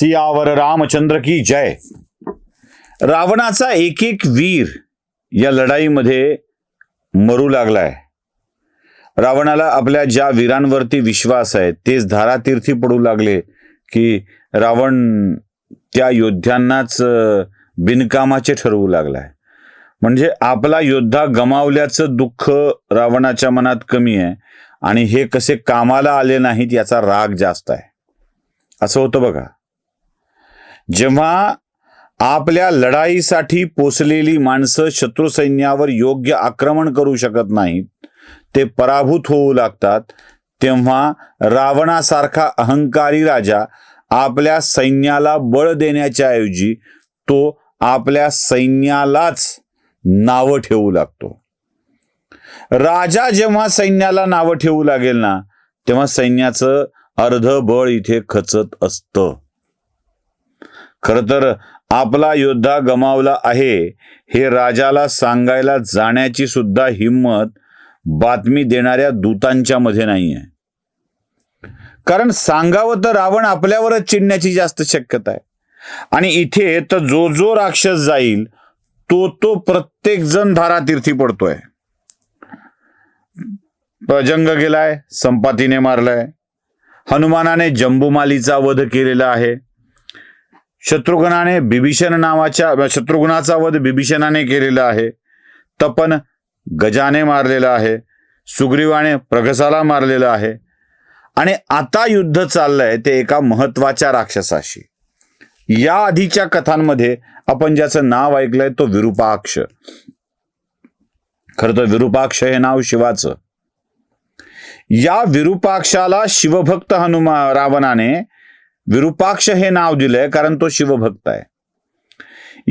सियावर रामचंद्र की जय. रावणाचा एक एक वीर या लढाईमध्ये मरू लागलाय. रावणाला आपल्या ज्या वीरांवरती विश्वास आहे तेच धारातीर्थी पडू लागले की रावण त्या योद्ध्यांनाच बिनकामाचे ठरवू लागलाय. म्हणजे आपला योद्धा गमावल्याचं दुःख रावणाच्या मनात कमी आहे आणि हे कसे कामाला आले नाहीत याचा राग जास्त आहे. असं होतं बघा. जेव्हा आपल्या लढाईसाठी पोचलेली माणसं शत्रुसैन्यावर योग्य आक्रमण करू शकत नाहीत ते पराभूत होऊ लागतात तेव्हा रावणासारखा अहंकारी राजा आपल्या सैन्याला बळ देण्याच्या ऐवजी तो आपल्या सैन्यालाच नावं ठेवू लागतो. राजा जेव्हा सैन्याला नावं ठेवू लागेल ना तेव्हा सैन्याचं अर्ध बळ इथे खचत असतं. खरं तर आपला योद्धा गमावला आहे हे राजाला सांगायला जाण्याची सुद्धा हिंमत बातमी देणाऱ्या दूतांच्या मध्ये नाही आहे कारण सांगावं तर रावण आपल्यावरच चिडण्याची जास्त शक्यता आहे. आणि इथे तर जो जो राक्षस जाईल तो तो प्रत्येक जण धारातीर्थी पडतोय. प्रजंग गेलाय संपातीने मारलाय. हनुमानाने जंबुमालीचा वध केलेला आहे. शत्रुघ्नाने बिभीषण नावाच्या शत्रुघ्नाचा वध बिभीषणाने केलेला आहे. तपन गजाने मारलेला आहे. सुग्रीवाने प्रगसाला मारलेलं आहे. आणि आता युद्ध चाललंय ते एका महत्त्वाच्या राक्षसाशी. या आधीच्या कथांमध्ये आपण ज्याचं नाव ऐकलंय तो विरूपाक्ष. खरं तर विरूपाक्ष हे नाव शिवाचं. या विरूपाक्षाला शिवभक्त हनुमा रावणाने विरूपाक्ष हे नाव दिलंय कारण तो शिवभक्त आहे.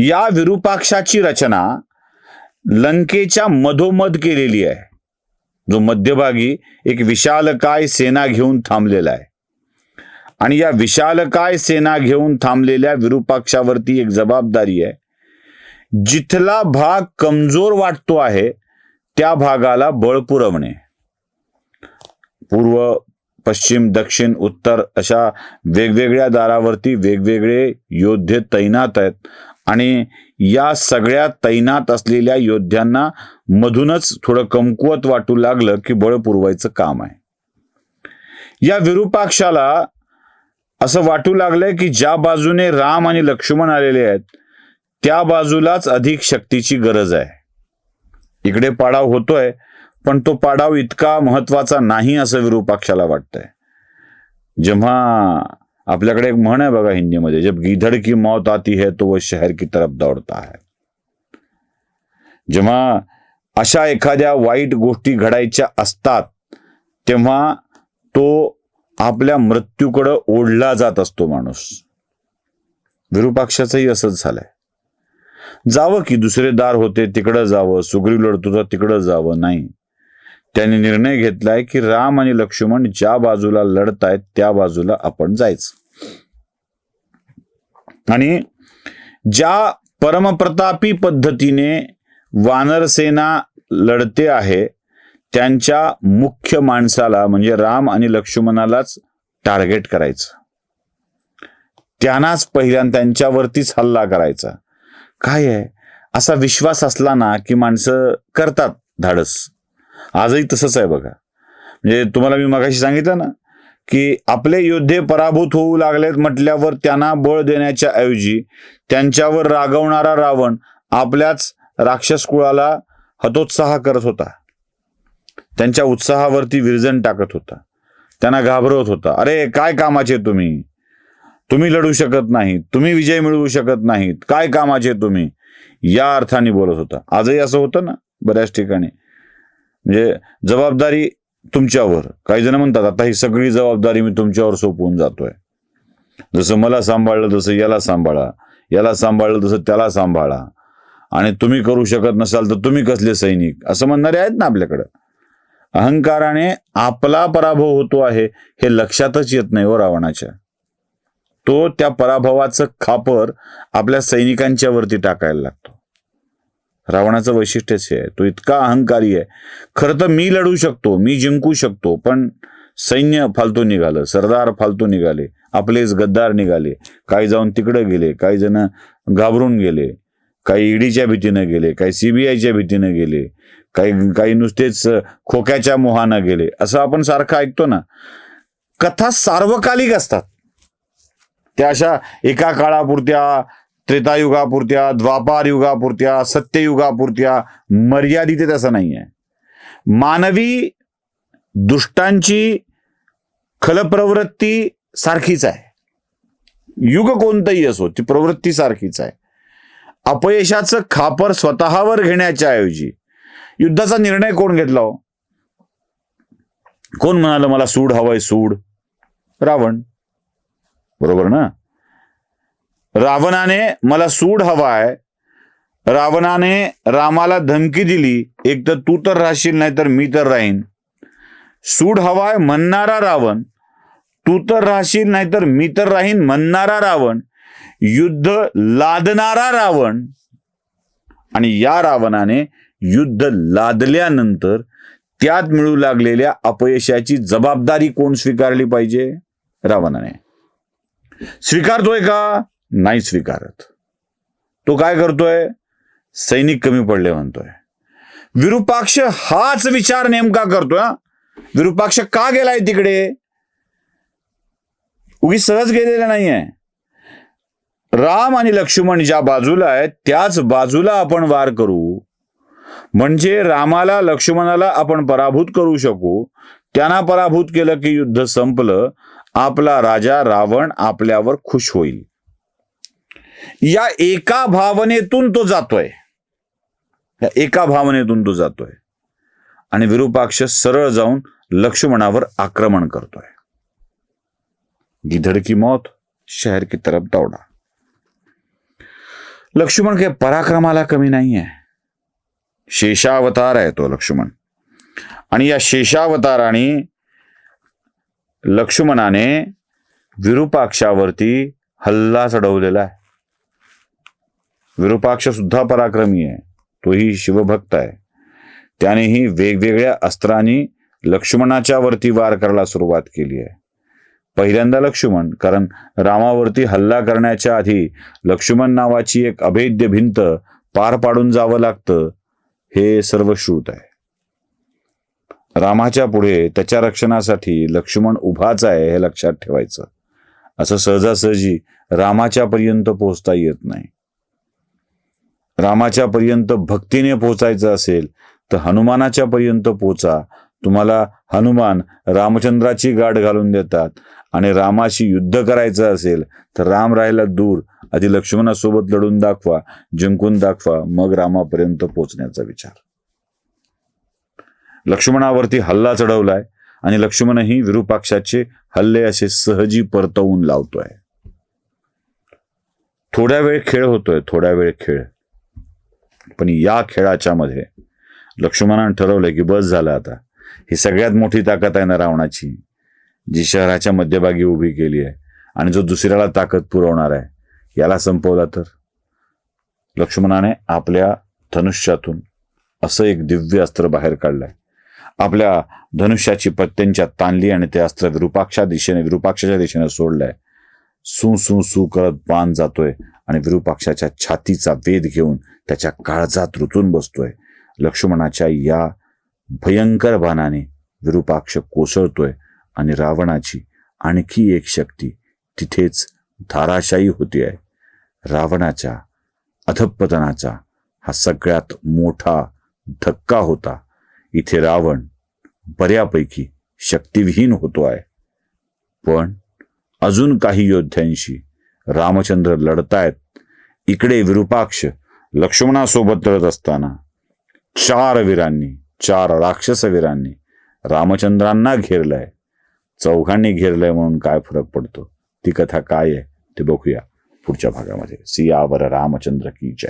या विरूपाक्षाची रचना लंकेच्या मधोमध केलेली आहे. जो मध्यभागी एक विशालकाय सेना घेऊन थांबलेला आहे. आणि या विशालकाय सेना घेऊन थांबलेल्या विरूपाक्षावरती एक जबाबदारी आहे. जिथला भाग कमजोर वाटतो आहे त्या भागाला बळ पुरवणे. पूर्व पश्चिम दक्षिण उत्तर अशा वेगवेगळ्या दारावरती वेगवेगळे योद्धे तैनात आहेत. आणि या सगळ्या तैनात असलेल्या योद्ध्यांना मधूनच थोडं कमकुवत वाटू लागलं की बळ पुरवायचं काम आहे. या विरूपाक्षाला असं वाटू लागलंय की ज्या बाजूने राम आणि लक्ष्मण आलेले आहेत त्या बाजूलाच अधिक शक्तीची गरज आहे. इकडे पाडाव होतोय. पण तो पाडाव इतका महत्त्वाचा नाही असं विरूपाक्षाला वाटतंय. जेव्हा आपल्याकडे एक म्हण आहे बघा हिंदीमध्ये जब गिधड की मौत आती है तो वो शहर की तरफ दौड़ता है. जेव्हा अशा एखाद्या वाईट गोष्टी घडायच्या असतात तेव्हा तो आपल्या मृत्यूकडं ओढला जात असतो माणूस. विरूपाक्षाचंही असंच झालंय. जावं की दुसरे दार होते तिकडं जावं सुग्रीव लढतो तर तिकडं जावं नाही. त्यांनी निर्णय घेतलाय की राम आणि लक्ष्मण ज्या बाजूला लढतायत त्या बाजूला आपण जायचं. आणि ज्या परमप्रतापी पद्धतीने वानरसेना लढते आहे त्यांच्या मुख्य माणसाला म्हणजे राम आणि लक्ष्मणालाच टार्गेट करायचं. त्यांनाच पहिल्यांदा त्यांच्यावरतीच हल्ला करायचा. काय आहे? असा विश्वास असला ना की माणसं करतात धाडस. आजही तसंच आहे बघा. म्हणजे तुम्हाला मी मगाशी सांगितलं ना की आपले योद्धे पराभूत होऊ लागलेत म्हटल्यावर त्यांना बळ देण्याच्या ऐवजी त्यांच्यावर रागवणारा रावण आपल्याच राक्षस कुळाला हतोत्साह करत होता. त्यांच्या उत्साहावरती विरजन टाकत होता. त्यांना घाबरवत होता. अरे काय कामाचे तुम्ही? तुम्ही लढू शकत नाहीत. तुम्ही विजय मिळवू शकत नाहीत. काय कामाचे तुम्ही? या अर्थाने बोलत होता. आजही असं होतं ना बऱ्याच ठिकाणी. म्हणजे जबाबदारी तुमच्यावर. काही जण म्हणतात आता ही सगळी जबाबदारी मी तुमच्यावर सोपवून जातोय. जसं मला सांभाळलं तसं याला सांभाळा. याला सांभाळलं तसं त्याला सांभाळा. आणि तुम्ही करू शकत नसाल तर तुम्ही कसले सैनिक? असं म्हणणारे आहेत ना आपल्याकडं. अहंकाराने आपला पराभव होतो आहे हे लक्षातच येत नाही हो रावणाच्या. तो त्या पराभवाचं खापर आपल्या सैनिकांच्या वरती टाकायला लागतो. रावणाचं वैशिष्ट्यच आहे. तो इतका अहंकारी आहे. खरं तर मी लढू शकतो मी जिंकू शकतो पण सैन्य फालतू निघालं सरदार फालतू निघाले आपलेच गद्दार निघाले काही जाऊन तिकडे गेले काही जण घाबरून गेले काही ईडीच्या भीतीनं गेले काही सीबीआयच्या भीतीनं गेले काही काही नुसतेच खोक्याच्या मोहानं गेले असं आपण सारखं ऐकतो ना. कथा सार्वकालिक असतात. त्या अशा एका काळापुरत्या त्रेतायुगापुरत्या द्वापार युगापुरत्या सत्ययुगापुरत्या मर्यादित आहेत असं नाही आहे मानवी दुष्टांची खलप्रवृत्ती सारखीच आहे. युग कोणतंही असो ती प्रवृत्ती सारखीच आहे. अपयशाचं खापर स्वतःवर घेण्याच्या ऐवजी युद्धाचा निर्णय कोण घेतला हो? कोण म्हणाल मला सूड हवंय सूड. रावण. बरोबर ना? रावणाने मला सूड हवाय. रावणाने रामाला धमकी दिली. एक तर तू तर राहशील नाही तर मी तर राहीन. सूड हवाय म्हणणारा रावण तू तर राहशील नाही तर मी तर राहीन म्हणणारा रावण युद्ध लादणारा रावण. आणि या रावणाने युद्ध लादल्यानंतर त्यात मिळू लागलेल्या अपयशाची जबाबदारी कोण स्वीकारली पाहिजे? रावणाने. स्वीकारतोय का? नाही स्वीकारत. तो काय करतोय? सैनिक कमी पडले म्हणतोय. विरूपाक्ष हाच विचार नेमका करतोय विरूपाक्ष का गेलाय तिकडे? उगी सहज गेलेला नाहीये. राम आणि लक्ष्मण ज्या बाजूला आहेत त्याच बाजूला आपण वार करू. म्हणजे रामाला लक्ष्मणाला आपण पराभूत करू शकू. त्यांना पराभूत केलं की युद्ध संपलं. आपला राजा रावण आपल्यावर खुश होईल. या एका भावनेतून तो जातोय. या एका भावनेतून तो जातोय. आणि विरूपाक्ष सरळ जाऊन लक्ष्मणावर आक्रमण करतोय. गिधड की मौत शहर की तरफ दौडा. लक्ष्मण के पराक्रमाला कमी नाही आहे शेषावतार आहे तो लक्ष्मण. आणि या शेषावताराने लक्ष्मणाने विरूपाक्षावरती हल्ला चढवलेला आहे. विरूपाक्ष सुद्धा पराक्रमी आहे. तोही शिवभक्त आहे. त्यानेही वेगवेगळ्या अस्त्रांनी लक्ष्मणाच्या वरती वार करायला सुरुवात केली आहे. पहिल्यांदा लक्ष्मण कारण रामावरती हल्ला करण्याच्या आधी लक्ष्मण नावाची एक अभेद्य भिंत पार पाडून जावं लागतं हे सर्व श्रुत आहे. रामाच्या पुढे त्याच्या रक्षणासाठी लक्ष्मण उभाच आहे हे लक्षात ठेवायचं. असं सहजासहजी रामाच्या पर्यंत पोहोचता येत नाही. रामाच्या पर्यंत भक्तीने पोहोचायचं असेल तर हनुमानाच्या पर्यंत पोचा. तुम्हाला हनुमान रामचंद्राची गाठ घालून देतात आणि रामाशी युद्ध करायचं असेल तर राम राहायला दूर. आधी लक्ष्मणासोबत लढून दाखवा जिंकून दाखवा मग रामापर्यंत पोहोचण्याचा विचार. लक्ष्मणावरती हल्ला चढवलाय आणि लक्ष्मणही विरूपाक्षाचे हल्ले असे सहजी परतवून लावतोय. थोड्या वेळ खेळ होतोय थोड्या वेळ खेळ. पण या खेळाच्या मध्ये लक्ष्मणानं ठरवलंय की बस झालं आता. ही सगळ्यात मोठी ताकद आहे ना रावणाची जी शहराच्या मध्यभागी उभी केली आहे आणि जो दुसऱ्याला ताकद पुरवणार आहे याला संपवला तर? लक्ष्मणाने आपल्या धनुष्यातून असं एक दिव्य अस्त्र बाहेर काढलंय. आपल्या धनुष्याची पत्त्यांच्या ताणली आणि ते अस्त्र विरूपाक्षा दिशेने विरूपाक्षाच्या दिशेने सोडलंय. सू सू सू करत बाण जातोय आणि विरूपाक्षाच्या छातीचा वेध घेऊन त्याच्या काळजात रुतून बसतोय. लक्ष्मणाच्या या भयंकर बाणाने विरूपाक्ष कोसळतोय आणि रावणाची आणखी एक शक्ती तिथेच धाराशायी होती आहे. रावणाच्या अधपतनाचा हा सगळ्यात मोठा धक्का होता. इथे रावण बऱ्यापैकी शक्तिविहीन होतो आहे. पण अजून काही योद्ध्यांशी रामचंद्र लढतायत. इकडे विरूपाक्ष लक्ष्मणासोबत लढत असताना चार वीरांनी चार राक्षस वीरांनी रामचंद्रांना घेरलंय. चौघांनी घेरलंय म्हणून काय फरक पडतो? ती कथा काय आहे ते बघूया पुढच्या भागामध्ये. सियावर रामचंद्र की जय.